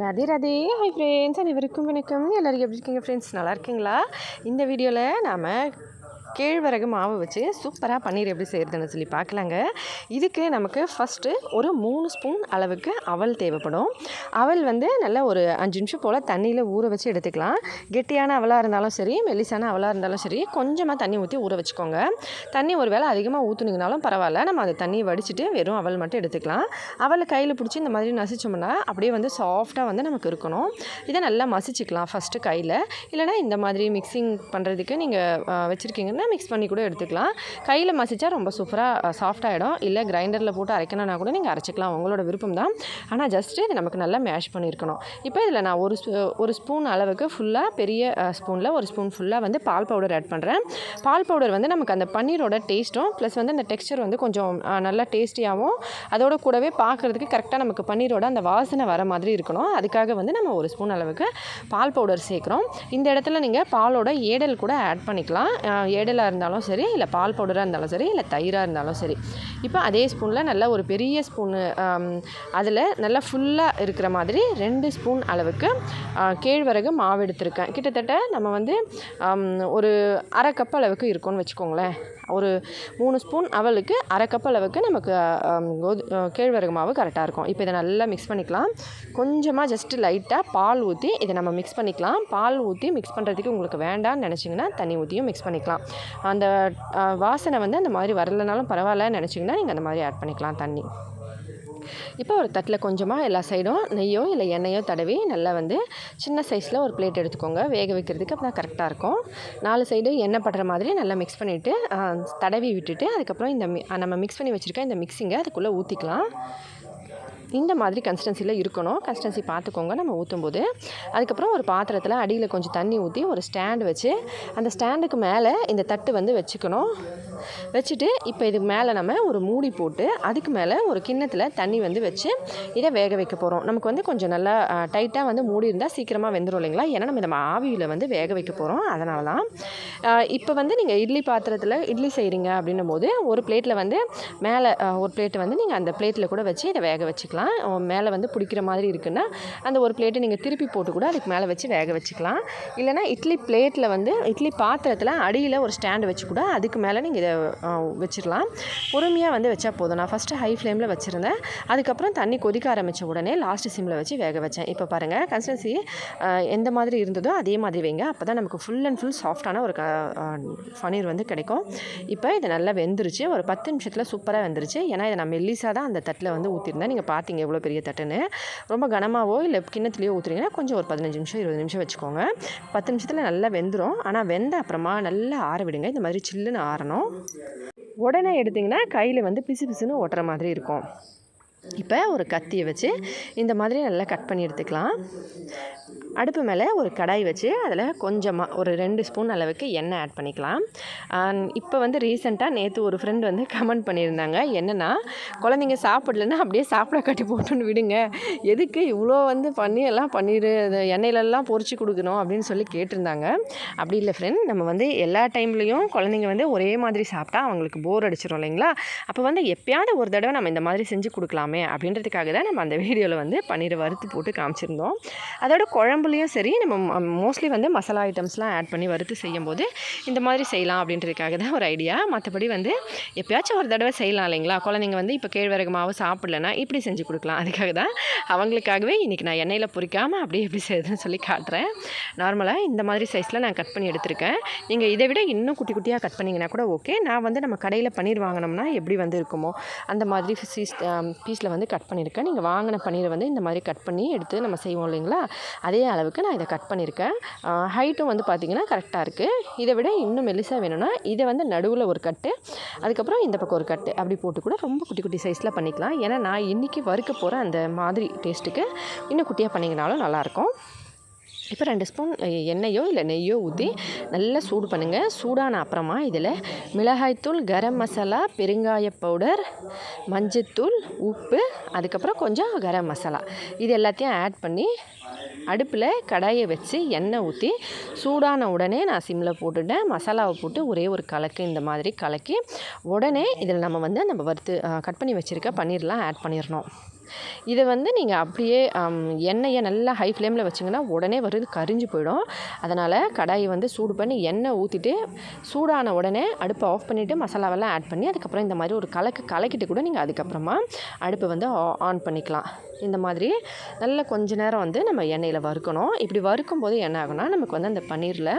Radhe Radhe. Hi friends அனைவருக்கும் வணக்கம். எல்லோரும் எப்படி இருக்கீங்க ஃப்ரெண்ட்ஸ் நல்லா இருக்கீங்களா? இந்த வீடியோவில் நாம் கேழ்வரகு மாவு வச்சு சூப்பராக பன்னீர் எப்படி செய்கிறதுன்னு சொல்லி பார்க்கலாங்க. இதுக்கு நமக்கு ஃபஸ்ட்டு ஒரு மூணு ஸ்பூன் அளவுக்கு அவல் தேவைப்படும். அவல் வந்து நல்லா ஒரு அஞ்சு நிமிஷம் போல் தண்ணியில் ஊற வச்சு எடுத்துக்கலாம். கெட்டியான அவலாக இருந்தாலும் சரி மெல்லிசான அவலாக இருந்தாலும் சரி கொஞ்சமாக தண்ணி ஊற்றி ஊற வச்சுக்கோங்க. தண்ணி ஒரு வேளை அதிகமாக ஊற்றுனீங்கனாலும் பரவாயில்ல. நம்ம அந்த தண்ணியை வடிச்சிட்டு வெறும் அவல் மட்டும் எடுத்துக்கலாம். அவலை கையில் பிடிச்சி இந்த மாதிரி நசிச்சோம்னா அப்படியே வந்து சாஃப்டாக வந்து நமக்கு இருக்கணும். இதை நல்லா மசிச்சுக்கலாம் ஃபஸ்ட்டு கையில். இல்லைனா இந்த மாதிரி மிக்சிங் பண்ணுறதுக்கு நீங்கள் வச்சுருக்கீங்கன்னா மிக்ஸ் பண்ணி கூட எடுத்துக்கலாம். கையில் மசிச்சா ரொம்ப சூப்பராக சாஃப்டாகிடும் இல்லை கிரைண்டரில் போட்டு அரைக்கணும்னா கூட நீங்கள் அரைச்சிக்கலாம். உங்களோட விருப்பம் தான். ஆனால் ஜஸ்ட்டு இது நமக்கு நல்லா மேஷ் பண்ணியிருக்கணும் இப்போ இதில் நான் ஒரு ஸ்பூ- ஒரு ஸ்பூன் அளவுக்கு ஃபுல்லாக பெரிய ஸ்பூனில் ஒரு ஸ்பூன் ஃபுல்லாக வந்து பால் பவுடர் ஆட் பண்ணுறேன் பால் பவுடர் வந்து நமக்கு அந்த பன்னீரோட டேஸ்ட்டும் ப்ளஸ் வந்து அந்த டெக்ஸ்சர் வந்து கொஞ்சம் நல்லா டேஸ்டியாகவும் அதோட கூடவே பார்க்குறதுக்கு கரெக்டாக நமக்கு பன்னீரோட அந்த வாசனை வர மாதிரி இருக்கணும். அதுக்காக வந்து நம்ம ஒரு ஸ்பூன் அளவுக்கு பால் பவுடர் சேர்க்குறோம். இந்த இடத்துல நீங்கள் பாலோட ஏடல் கூட ஆட் பண்ணிக்கலாம். ஏடல் ஏடலாக இருந்தாலும் சரி இல்லை பால் பவுடராக இருந்தாலும் சரி இல்லை தயிராக இருந்தாலும் சரி இப்போ அதே ஸ்பூனில் நல்ல ஒரு பெரிய ஸ்பூனு அதில் நல்லா ஃபுல்லாக இருக்கிற மாதிரி ரெண்டு ஸ்பூன் அளவுக்கு கேழ்வரகு மாவு எடுத்திருக்கேன். கிட்டத்தட்ட நம்ம வந்து ஒரு அரை கப் அளவுக்கு இருக்கும்னு வச்சுக்கோங்களேன். ஒரு மூணு ஸ்பூன் அவலுக்கு அரை கப் அளவுக்கு நமக்கு கோது கேழ்வரகு மாவு கரெக்டாக இருக்கும். இப்போ இதை நல்லா மிக்ஸ் பண்ணிக்கலாம். கொஞ்சமாக ஜஸ்ட்டு லைட்டாக பால் ஊற்றி இதை நம்ம மிக்ஸ் பண்ணிக்கலாம். பால் ஊற்றி மிக்ஸ் பண்ணுறதுக்கு உங்களுக்கு வேண்டாம்னு நினச்சிங்கன்னா தண்ணி ஊற்றியும் மிக்ஸ் பண்ணிக்கலாம். அந்த வாசனை வந்து அந்த மாதிரி வரலனாலும் பரவாயில்லன்னு நினச்சிங்கன்னா நீங்கள் அந்த மாதிரி ஆட் பண்ணிக்கலாம் தண்ணி. இப்போ ஒரு தட்டில் கொஞ்சமாக எல்லா சைடும் நெய்யோ இல்லை எண்ணெயோ தடவி நல்லா வந்து சின்ன சைஸில் ஒரு பிளேட் எடுத்துக்கோங்க. வேக வைக்கிறதுக்கு அப்போ கரெக்டாக இருக்கும். நாலு சைடு எண்ணெய் படுற மாதிரி நல்லா மிக்ஸ் பண்ணிவிட்டு தடவி விட்டுட்டு அதுக்கப்புறம் இந்த மி- நம்ம மிக்ஸ் பண்ணி வச்சுருக்க இந்த மிக்ஸிங்கை அதுக்குள்ளே ஊற்றிக்கலாம் இந்த மாதிரி கன்சிஸ்டன்சியில் இருக்கணும். கன்சிஸ்டன்சி பார்த்துக்கோங்க. நம்ம ஊற்றும்போது அதுக்கப்புறம் ஒரு பாத்திரத்தில் அடியில் கொஞ்சம் தண்ணி ஊற்றி ஒரு ஸ்டாண்டு வச்சு அந்த ஸ்டாண்டுக்கு மேலே இந்த தட்டு வந்து வச்சுக்கணும். வச்சுட்டு இப்போ இதுக்கு மேலே நம்ம ஒரு மூடி போட்டு அதுக்கு மேலே ஒரு கிண்ணத்தில் தண்ணி வந்து வச்சு இதை வேக வைக்க போகிறோம் நமக்கு வந்து கொஞ்சம் நல்லா டைட்டாக வந்து மூடி இருந்தால் சீக்கிரமாக வெந்துடும் இல்லைங்களா? ஏன்னா நம்ம இந்த ஆவியில் வந்து வேக வைக்க போகிறோம் அதனால தான் இப்போ வந்து நீங்கள் இட்லி பாத்திரத்தில் இட்லி செய்கிறீங்க அப்படின்னும் போது ஒரு பிளேட்டில் வந்து மேலே ஒரு பிளேட்டை வந்து நீங்கள் அந்த பிளேட்டில் கூட வச்சு இதை வேக வச்சுக்கலாம். மேலே வந்து பிடிக்கிற மாதிரி இருக்குன்னா அந்த ஒரு பிளேட்டை நீங்கள் திருப்பி போட்டு கூட அதுக்கு மேலே வச்சு வேக வச்சுக்கலாம். இல்லைனா இட்லி பிளேட்டில் வந்து இட்லி பாத்திரத்தில் அடியில் ஒரு ஸ்டாண்டு வச்சு கூட அதுக்கு மேலே நீங்கள் இதை வச்சிடலாம். பொறுமையாக வந்து வச்சா போதும். நான் ஃபஸ்ட்டு ஹை ஃப்ளேமில் வச்சுருந்தேன். அதுக்கப்புறம் தண்ணி கொதிக்க ஆரம்பித்த உடனே லாஸ்ட் சிம்மில் வச்சு வேக வச்சேன். இப்போ பாருங்கள் கன்சிஸ்டன்சி எந்த மாதிரி இருந்ததோ அதே மாதிரி வைங்க. அப்போ தான் நமக்கு ஃபுல் அண்ட் ஃபுல் சாஃப்டான ஒரு க பனீர் வந்து கிடைக்கும். இப்போ இது நல்லா வெந்துருச்சு. ஒரு பத்து நிமிஷத்தில் சூப்பராக வெந்துருச்சு. ஏன்னா இதை நான் மெல்லிசாக தான் அந்த தட்டில் வந்து ஊற்றிருந்தேன் நீங்கள் பார்த்தீங்க எவ்வளோ பெரிய தட்டுன்னு. ரொம்ப கனமாவோ இல்லை கிண்ணத்துலையோ ஊற்றுறீங்கன்னா கொஞ்சம் ஒரு பதினஞ்சு நிமிஷம் இருபது நிமிஷம் வச்சுக்கோங்க. பத்து நிமிஷத்தில் நல்லா வெந்துடும் ஆனால் வெந்த அப்புறமா நல்லா ஆற விடுங்க. இந்த மாதிரி சில்லுன்னு ஆறணும். உடனே எடுத்திங்கன்னா கையில் வந்து பிசு பிசுன்னு ஒட்டுற மாதிரி இருக்கும். இப்போ ஒரு கத்தியை வச்சு இந்த மாதிரி நல்லா கட் பண்ணி எடுத்துக்கலாம். அடுப்பு மேலே ஒரு கடாய் வச்சு அதில் கொஞ்சமாக ஒரு ரெண்டு ஸ்பூன் அளவுக்கு எண்ணெய் ஆட் பண்ணிக்கலாம். இப்போ வந்து ரீசெண்டாக நேற்று ஒரு ஃப்ரெண்ட் வந்து கமெண்ட் பண்ணியிருந்தாங்க. என்னென்னா குழந்தைங்க சாப்பிடலன்னா அப்படியே சாப்பிட கட்டி போட்டுன்னு விடுங்க. எதுக்கு இவ்வளோ வந்து பண்ணி எல்லாம் பண்ணிடு எண்ணெயிலெல்லாம் பொறிச்சு கொடுக்கணும் அப்படின்னு சொல்லி கேட்டிருந்தாங்க. அப்படி இல்லை ஃப்ரெண்ட் நம்ம வந்து எல்லா டைம்லேயும் குழந்தைங்க வந்து ஒரே மாதிரி சாப்பிட்டா அவங்களுக்கு போர் அடிச்சிடும் இல்லைங்களா? அப்போ வந்து எப்பயாவது ஒரு தடவை நம்ம இந்த மாதிரி செஞ்சு கொடுக்கலாம் அப்படின்றதுக்காக தான் நம்ம அந்த வீடியோவில் வந்து பன்னீரை வறுத்து போட்டு காமிச்சிருந்தோம். அதோட குழம்புலையும் சரி நம்ம மோஸ்ட்லி வந்து மசாலா ஐட்டம்ஸ்லாம் ஆட் பண்ணி வறுத்து செய்யும்போது இந்த மாதிரி செய்யலாம் அப்படின்றதுக்காக தான் ஒரு ஐடியா மற்றபடி வந்து எப்பயாச்சும் ஒரு தடவை செய்யலாம் இல்லைங்களா? குழந்தைங்க வந்து இப்போ கேழ்வரகு மாவு சாப்பிடலன்னா இப்படி செஞ்சு கொடுக்கலாம். அதுக்காக தான் அவங்களுக்காகவே இன்றைக்கி நான் எண்ணெயில் பொறிக்காமல் அப்படியே எப்படி செய்யுதுன்னு சொல்லி காட்டுறேன். நார்மலாக இந்த மாதிரி சைஸில் நான் கட் பண்ணி எடுத்திருக்கேன். நீங்கள் இதை விட இன்னும் குட்டி குட்டியாக கட் பண்ணிங்கன்னா கூட ஓகே நான் வந்து நம்ம கடையில் பன்னீர் வாங்கினோம்னா எப்படி வந்து இருக்குமோ அந்த மாதிரி பீஸ் பீஸில் வந்து கட் பண்ணியிருக்கேன் நீங்கள் வாங்கின பன்னீரை வந்து இந்த மாதிரி கட் பண்ணி எடுத்து நம்ம செய்வோம் இல்லைங்களா? அதே அளவுக்கு நான் இதை கட் பண்ணியிருக்கேன் ஹைட்டும் வந்து பார்த்திங்கன்னா கரெக்டாக இருக்குது இதை விட இன்னும் மெலிசாக வேணும்னா இதை வந்து நடுவில் ஒரு கட்டு அதுக்கப்புறம் இந்த பக்கம் ஒரு கட்டு அப்படி போட்டு கூட ரொம்ப குட்டி குட்டி சைஸில் பண்ணிக்கலாம். ஏன்னா நான் இன்றைக்கி வறுக்க போகிற அந்த மாதிரி டேஸ்ட்டுக்கு இன்னும் குட்டியாக பண்ணிங்கனாலும் நல்லாயிருக்கும் இப்போ ரெண்டு ஸ்பூன் எண்ணெயோ இல்லை நெய்யோ ஊற்றி நல்லா சூடு பண்ணுங்கள் சூடான அப்புறமா இதில் மிளகாய்த்தூள் கரம் மசாலா பெருங்காய பவுடர் மஞ்சத்தூள் உப்பு அதுக்கப்புறம் கொஞ்சம் கரம் மசாலா. இது எல்லாத்தையும் ஆட் பண்ணி அடுப்பில் கடாயை வச்சு எண்ணெய் ஊற்றி சூடான உடனே நான் சிம்மில் போட்டுட்டேன். மசாலாவை போட்டு ஒரே ஒரு கலக்கு இந்த மாதிரி கலக்கி உடனே இதில் நம்ம வந்து நம்ம வறுத்து கட் பண்ணி வச்சுருக்க பன்னீர்லாம் ஆட் பண்ணிடணும் இதை வந்து நீங்கள் அப்படியே எண்ணெயை நல்லா ஹை ஃப்ளேமில் வச்சிங்கன்னா உடனே வருது கரிஞ்சு போயிடும். அதனால் கடாயை வந்து சூடு பண்ணி எண்ணெய் ஊற்றிட்டு சூடான உடனே அடுப்பை ஆஃப் பண்ணிவிட்டு மசாலாவெல்லாம் ஆட் பண்ணி அதுக்கப்புறம் இந்த மாதிரி ஒரு கலக்கு கலக்கிட்டு கூட நீங்கள் அதுக்கப்புறமா அடுப்பை வந்து ஆன் பண்ணிக்கலாம். இந்த மாதிரி நல்லா கொஞ்ச நேரம் வந்து நம்ம எண்ணெயில் வறுக்கணும். இப்படி வறுக்கும் போது என்ன ஆகும்னா நமக்கு வந்து அந்த பன்னீரில்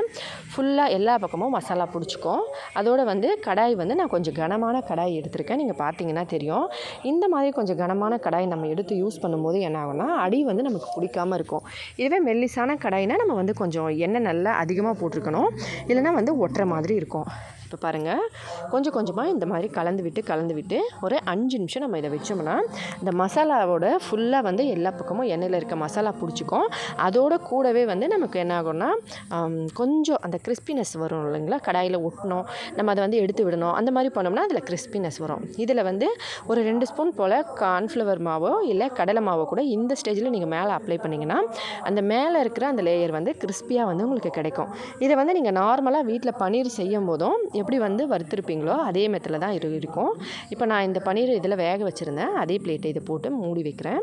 ஃபுல்லாக எல்லா பக்கமும் மசாலா பிடிச்சிக்கும். அதோட வந்து கடாய் வந்து நான் கொஞ்சம் கனமான கடாய் எடுத்திருக்கேன். நீங்கள் பார்த்தீங்கன்னா தெரியும். இந்த மாதிரி கொஞ்சம் கனமான கடாய் நம்ம எடுத்து யூஸ் பண்ணும்போது என்ன ஆகும்னா அடி வந்து நமக்கு பிடிக்காம இருக்கும். இதுவே மெல்லிசான கடாயினா நம்ம வந்து கொஞ்சம் எண்ணெய் நல்லா அதிகமாக போட்டிருக்கணும். இல்லைன்னா வந்து ஒட்டுற மாதிரி இருக்கும். இப்போ பாருங்கள் கொஞ்சம் கொஞ்சமாக இந்த மாதிரி கலந்து விட்டு கலந்து விட்டு ஒரு அஞ்சு நிமிஷம் நம்ம இதை வச்சோம்னா இந்த மசாலாவோட ஃபுல்லாக வந்து எல்லா பக்கமும் எண்ணெயில் இருக்க மசாலா பிடிச்சிக்கும். அதோட கூடவே வந்து நமக்கு என்ன ஆகும்னா கொஞ்சம் அந்த கிறிஸ்பினஸ் வரும் இல்லைங்களா? கடாயில் ஒட்டணும் நம்ம அதை வந்து எடுத்து விடணும். அந்த மாதிரி பண்ணோம்னா அதில் கிறிஸ்பினஸ் வரும். இதில் வந்து ஒரு ரெண்டு ஸ்பூன் போல் கார்ன்ஃப்ளவர் மாவோ இல்லை கடலை மாவோ கூட இந்த ஸ்டேஜில் நீங்கள் மேலே அப்ளை பண்ணிங்கன்னா அந்த மேலே இருக்கிற அந்த லேயர் வந்து கிறிஸ்பியாக வந்து உங்களுக்கு கிடைக்கும். இதை வந்து நீங்கள் நார்மலாக வீட்டில் பன்னீர் செய்யும் போதும் எப்படி வந்து வறுத்துருப்பீங்களோ அதே மெத்தில் தான் இரு இருக்கும். இப்போ நான் இந்த பன்னீர் இதில் வேக வச்சுருந்தேன். அதே பிளேட்டை இதை போட்டு மூடி வைக்கிறேன்.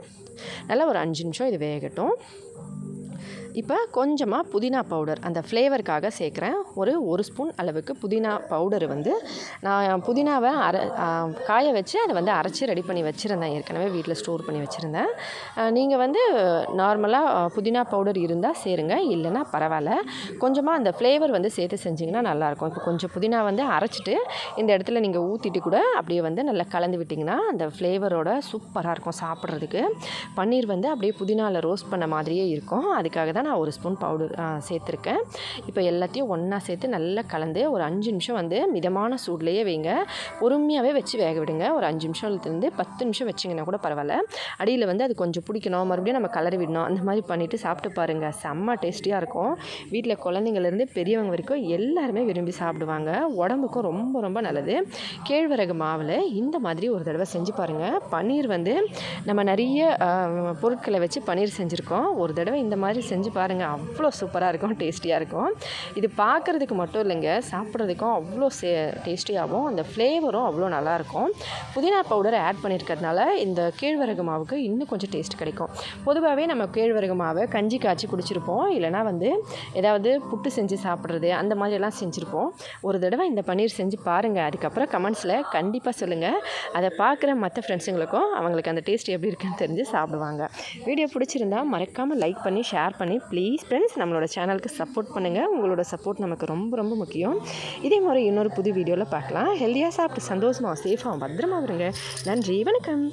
நல்லா ஒரு அஞ்சு நிமிஷம் இது வேகட்டும். இப்போ கொஞ்சமாக புதினா பவுடர் அந்த ஃப்ளேவருக்காக சேர்க்குறேன். ஒரு ஒரு ஸ்பூன் அளவுக்கு புதினா பவுடர் வந்து நான் புதினாவை அர காய வச்சு அதை வந்து அரைச்சி ரெடி பண்ணி வச்சுருந்தேன். ஏற்கனவே வீட்டில் ஸ்டோர் பண்ணி வச்சுருந்தேன். நீங்கள் வந்து நார்மலாக புதினா பவுடர் இருந்தால் சேருங்க. இல்லைன்னா பரவாயில்ல. கொஞ்சமாக அந்த ஃப்ளேவர் வந்து சேர்த்து செஞ்சிங்கன்னா நல்லாயிருக்கும். இப்போ கொஞ்சம் புதினா வந்து அரைச்சிட்டு இந்த இடத்துல நீங்கள் ஊற்றிட்டு கூட அப்படியே வந்து நல்லா கலந்து விட்டிங்கன்னா அந்த ஃப்ளேவரோட சூப்பராக இருக்கும் சாப்பிட்றதுக்கு. பன்னீர் வந்து அப்படியே புதினாவில் ரோஸ்ட் பண்ண மாதிரியே இருக்கும். அதுக்காக தான் நான் ஒரு ஸ்பூன் பவுடர் சேர்த்துருக்கேன். இப்போ எல்லாத்தையும் ஒன்றா சேர்த்து நல்லா கலந்து ஒரு அஞ்சு நிமிஷம் வந்து மிதமான சூட்லேயே வைங்க. பொறுமையாகவே வச்சு வேக விடுங்க. ஒரு அஞ்சு நிமிஷத்துலேருந்து பத்து நிமிஷம் வச்சிங்கன்னா கூட பரவாயில்ல. அடியில் வந்து அது கொஞ்சம் பிடிக்கணும். மறுபடியும் நம்ம கலர் விடணும். அந்த மாதிரி பண்ணிவிட்டு சாப்பிட்டு பாருங்கள் செம்ம டேஸ்டியாக இருக்கும். வீட்டில் குழந்தைங்கள்லேருந்து பெரியவங்க வரைக்கும் எல்லாருமே விரும்பி சாப்பிடுவாங்க. உடம்புக்கும் ரொம்ப ரொம்ப நல்லது. கேழ்வரகு மாவில் இந்த மாதிரி ஒரு தடவை செஞ்சு பாருங்கள் பன்னீர் வந்து நம்ம நிறைய பொருட்களை வச்சு பன்னீர் செஞ்சுருக்கோம். ஒரு தடவை இந்த மாதிரி செஞ்சு பாருங்கள் அவ்வளோ சூப்பராக இருக்கும். டேஸ்டியாக இருக்கும். இது பார்க்குறதுக்கு மட்டும் இல்லைங்க. சாப்பிட்றதுக்கும் அவ்வளோ சே டேஸ்டியாகவும் அந்த ஃப்ளேவரும் அவ்வளோ நல்லாயிருக்கும் புதினா பவுடர் ஆட் பண்ணியிருக்கிறதுனால இந்த கேழ்வரகு மாவுக்கு இன்னும் கொஞ்சம் டேஸ்ட் கிடைக்கும். பொதுவாகவே நம்ம கேழ்வரகு மாவை கஞ்சி காய்ச்சி குடிச்சிருப்போம். இல்லைனா வந்து ஏதாவது புட்டு செஞ்சு சாப்பிட்றது அந்த மாதிரிலாம் செஞ்சுருப்போம். ஒரு தடவை இந்த பன்னீர் செஞ்சு பாருங்கள் அதுக்கப்புறம் கமெண்ட்ஸில் கண்டிப்பாக சொல்லுங்கள் அதை பார்க்குற மற்ற ஃப்ரெண்ட்ஸுங்களுக்கும் அவங்களுக்கு அந்த டேஸ்ட் எப்படி இருக்குன்னு தெரிஞ்சு சாப்பிடுவாங்க. வீடியோ பிடிச்சிருந்தா மறக்காமல் லைக் பண்ணி ஷேர் பண்ணி ப்ளீஸ் ஃப்ரெண்ட்ஸ் நம்மளோட சேனலுக்கு சப்போர்ட் பண்ணுங்கள் உங்களோட சப்போர்ட் நமக்கு ரொம்ப ரொம்ப முக்கியம். இதே மாதிரி இன்னொரு புது வீடியோவில் பார்க்கலாம். ஹெல்த்தியாக சாப்பிட்டு சந்தோஷமாக சேஃபாக பத்திரமா வருங்க நன்றி வணக்கம்.